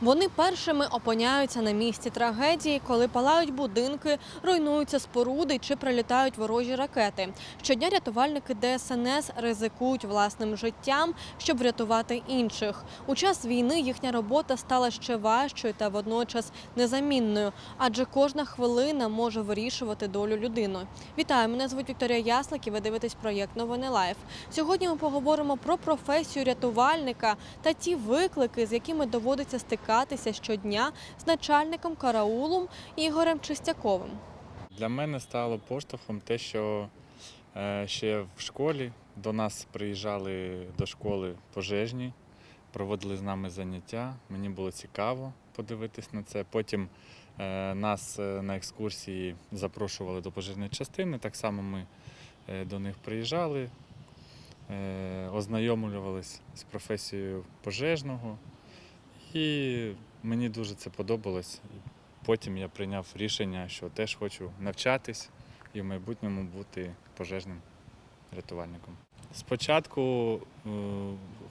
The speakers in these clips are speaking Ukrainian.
Вони першими опиняються на місці трагедії, коли палають будинки, руйнуються споруди чи прилітають ворожі ракети. Щодня рятувальники ДСНС ризикують власним життям, щоб врятувати інших. У час війни їхня робота стала ще важчою та водночас незамінною, адже кожна хвилина може вирішувати долю людини. Вітаю, мене звуть Вікторія Яслик і ви дивитесь проєкт Новини Лайф. Сьогодні ми поговоримо про професію рятувальника та ті виклики, з якими доводиться стикатися щодня з начальником караулом Ігорем Чистяковим. Для мене стало поштовхом те, що е, ще в школі до нас приїжджали до школи пожежні, проводили з нами заняття. Мені було цікаво подивитись на це. Потім е, нас е, на екскурсії запрошували до пожежної частини. Так само ми до них приїжджали, ознайомлювались з професією пожежного. І мені дуже це подобалось. Потім я прийняв рішення, що теж хочу навчатись і в майбутньому бути пожежним рятувальником. Спочатку е,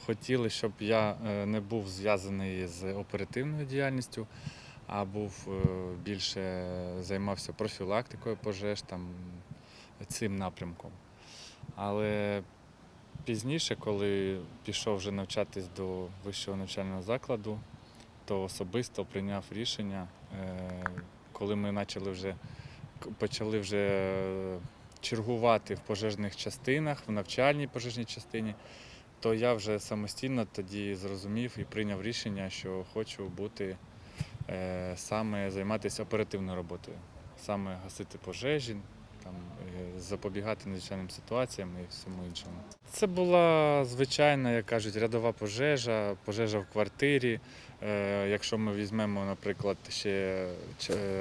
хотіли, щоб я е, не був зв'язаний з оперативною діяльністю, а був е, більше займався профілактикою пожеж там, цим напрямком. Але пізніше, коли пішов вже навчатись до вищого навчального закладу, то особисто прийняв рішення, е, коли ми почали вже почали вже чергувати в пожежних частинах, в навчальній пожежній частині, то я вже самостійно тоді зрозумів і прийняв рішення, що хочу бути е, саме займатися оперативною роботою, саме гасити пожежі, там, е, запобігати надзвичайним ситуаціям і всьому іншому. Це була звичайна, як кажуть, рядова пожежа, пожежа в квартирі. Е, Якщо ми візьмемо, наприклад, ще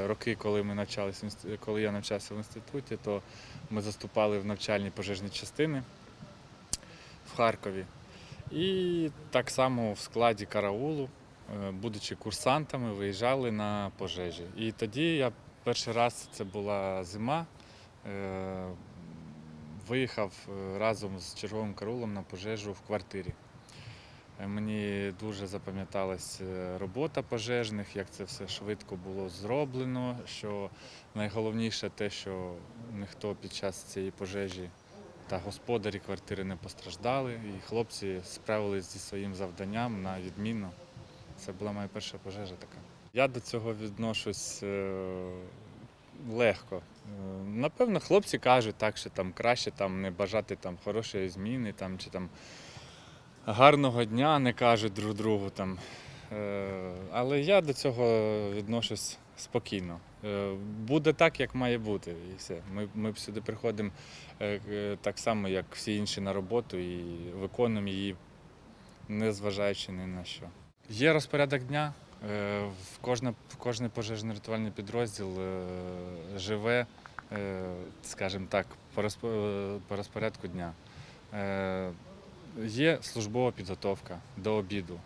роки, коли ми навчалися, коли я навчався в інституті, то ми заступали в навчальні пожежні частини в Харкові. І так само в складі караулу, е, будучи курсантами, виїжджали на пожежі. І тоді я перший раз це була зима. Е, Виїхав е, разом з черговим караулом на пожежу в квартирі. Е, Мені дуже запам'яталась робота пожежних, як це все швидко було зроблено. Що найголовніше те, що ніхто під час цієї пожежі та господарі квартири не постраждали, і хлопці справились зі своїм завданням на відмінно. Це була моя перша пожежа така. Я до цього відношусь легко. Е, Напевно, хлопці кажуть так, що там краще там не бажати там хорошої зміни там, чи там гарного дня не кажуть друг другу. Там. Е, Але я до цього відношусь спокійно. Е, Буде так, як має бути, і все. Ми, ми сюди приходимо так само, як всі інші на роботу, і виконуємо її, не зважаючи ні на що. Є розпорядок дня. Е, в кожний пожежний рятувальний підрозділ е, живе, е, скажімо так, по розпо- по розпорядку дня. Є службова підготовка до обіду.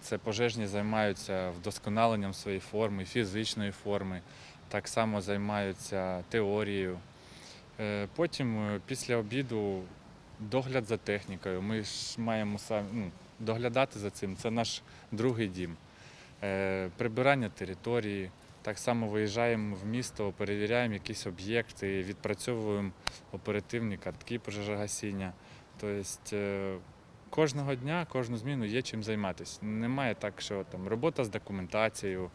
Це пожежні займаються вдосконаленням своєї форми, фізичної форми, так само займаються теорією. Потім після обіду догляд за технікою. Ми ж маємо самі ну, доглядати за цим. Це наш другий дім. Е, Прибирання території. Так само виїжджаємо в місто, перевіряємо якісь об'єкти, відпрацьовуємо оперативні картки пожежогасіння. Тобто е, кожного дня, кожну зміну є чим займатися. Немає так, що там робота з документацією.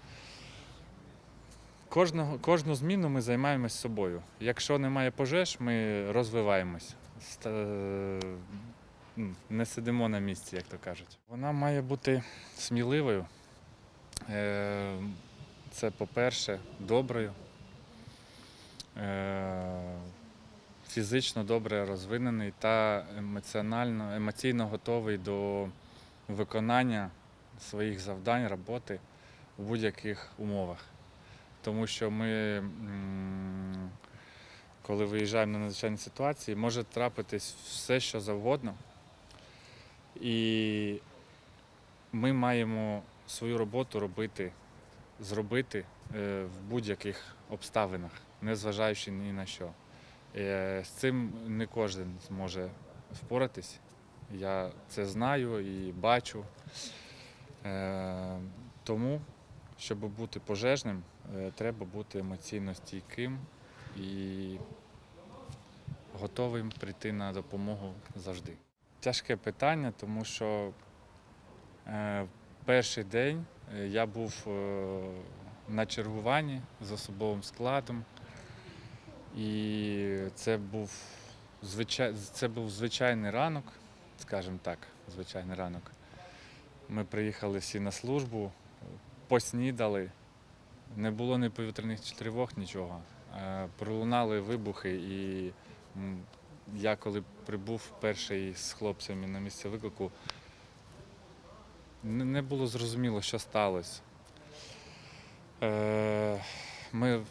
Кожного, кожну зміну ми займаємось собою. Якщо немає пожеж, ми розвиваємось. Е, Не сидимо на місці, як то кажуть. Вона має бути сміливою. Е, Це, по-перше, доброю. Е, Фізично добре розвинений та емоціонально, емоційно готовий до виконання своїх завдань, роботи в будь-яких умовах. Тому що ми, коли виїжджаємо на надзвичайні ситуації, може трапитись все, що завгодно. І ми маємо свою роботу робити, зробити е, в будь-яких обставинах, незважаючи ні на що. Е, З цим не кожен зможе впоратись. Я це знаю і бачу. Е, Тому, щоб бути пожежним, треба бути емоційно стійким і готовим прийти на допомогу завжди. Тяжке питання, тому що перший день е, я був е, на чергуванні з особовим складом, і це був, звичай... це був звичайний ранок, скажімо так, звичайний ранок. Ми приїхали всі на службу, поснідали, не було ні повітряних тривог, нічого. Е, Пролунали вибухи, і я коли прибув перший з хлопцями на місце виклику, не було зрозуміло, що сталося. Е, Ми,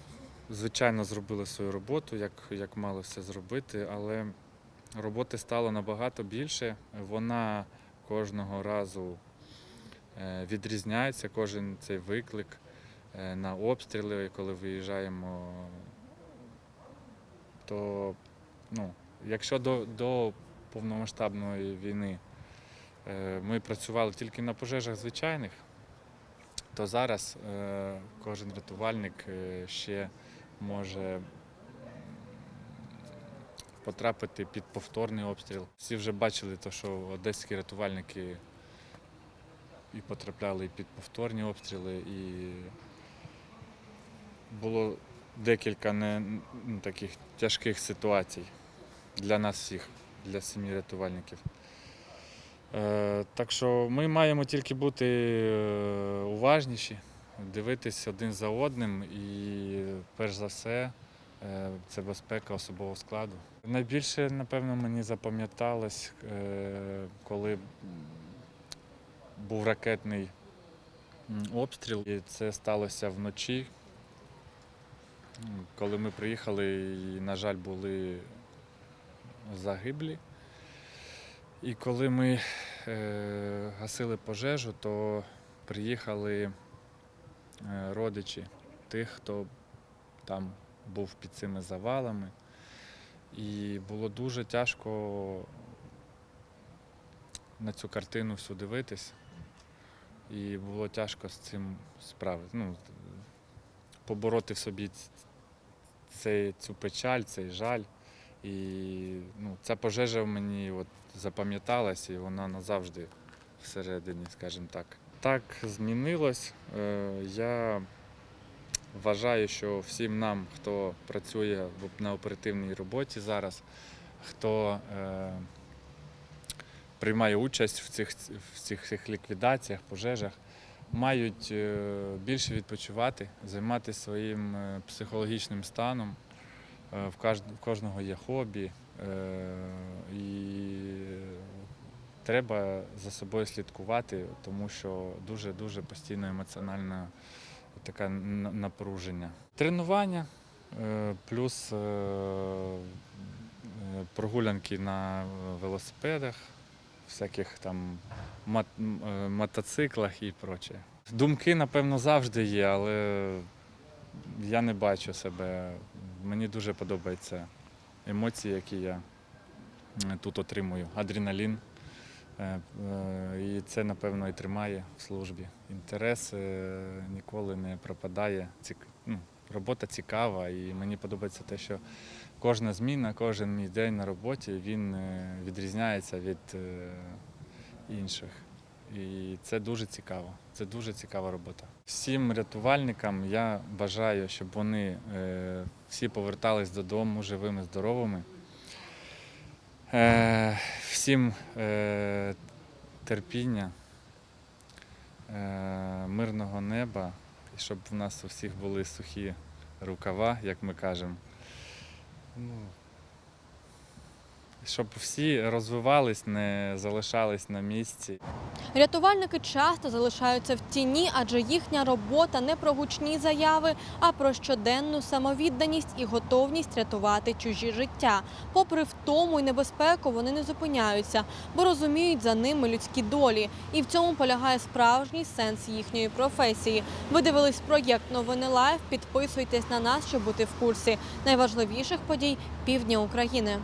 звичайно, зробили свою роботу, як, як мали все зробити, але роботи стало набагато більше. Вона кожного разу е, відрізняється, кожен цей виклик е, на обстріли, коли виїжджаємо. То, ну, якщо до, до повномасштабної війни ми працювали тільки на пожежах звичайних, то зараз е, кожен рятувальник е, ще може потрапити під повторний обстріл. Всі вже бачили, то, що одеські рятувальники і потрапляли під повторні обстріли, і було декілька не, таких тяжких ситуацій для нас всіх, для сім'ї рятувальників. Е, так що ми маємо тільки бути е, уважніші, дивитись один за одним і перш за все е, це безпека особового складу. Найбільше, напевно, мені запам'яталось, коли був ракетний обстріл, і це сталося вночі. Коли ми приїхали, і, на жаль, були загиблі. І коли ми е, гасили пожежу, то приїхали е, родичі тих, хто там був під цими завалами. І було дуже тяжко на цю картину всю дивитись. І було тяжко з цим справити. Ну, побороти в собі цей, цю печаль, цей жаль. І ну, ця пожежа в мені от запам'яталась, і вона назавжди всередині, скажімо так. Так змінилось. Е, Я вважаю, що всім нам, хто працює на оперативній роботі зараз, хто е, приймає участь в цих, в цих, цих ліквідаціях, пожежах, мають е, більше відпочивати, займатися своїм психологічним станом. В кожного є хобі, і треба за собою слідкувати, тому що дуже-дуже постійно емоціональне таке напруження. Тренування е, плюс е, е, прогулянки на велосипедах, всяких там е, мотоциклах і проче. Думки, напевно, завжди є, але я не бачу себе. Мені дуже подобаються емоції, які я тут отримую. Адреналін. Е, е, І це, напевно, і тримає в службі. Інтерес е, ніколи не пропадає. Ну, Робота цікава, і мені подобається те, що кожна зміна, кожен мій день на роботі він відрізняється від інших. І це дуже цікаво. Це дуже цікава робота. Всім рятувальникам я бажаю, щоб вони е, всі повертались додому живими, здоровими. Е, всім е, терпіння, мирного неба, і щоб в нас у всіх були сухі рукава, як ми кажемо. Щоб всі розвивались, не залишались на місці. Рятувальники часто залишаються в тіні, адже їхня робота не про гучні заяви, а про щоденну самовідданість і готовність рятувати чужі життя. Попри втому і небезпеку, вони не зупиняються, бо розуміють за ними людські долі. І в цьому полягає справжній сенс їхньої професії. Ви дивились проєкт Новини Лайв. Підписуйтесь на нас, щоб бути в курсі найважливіших подій півдня України.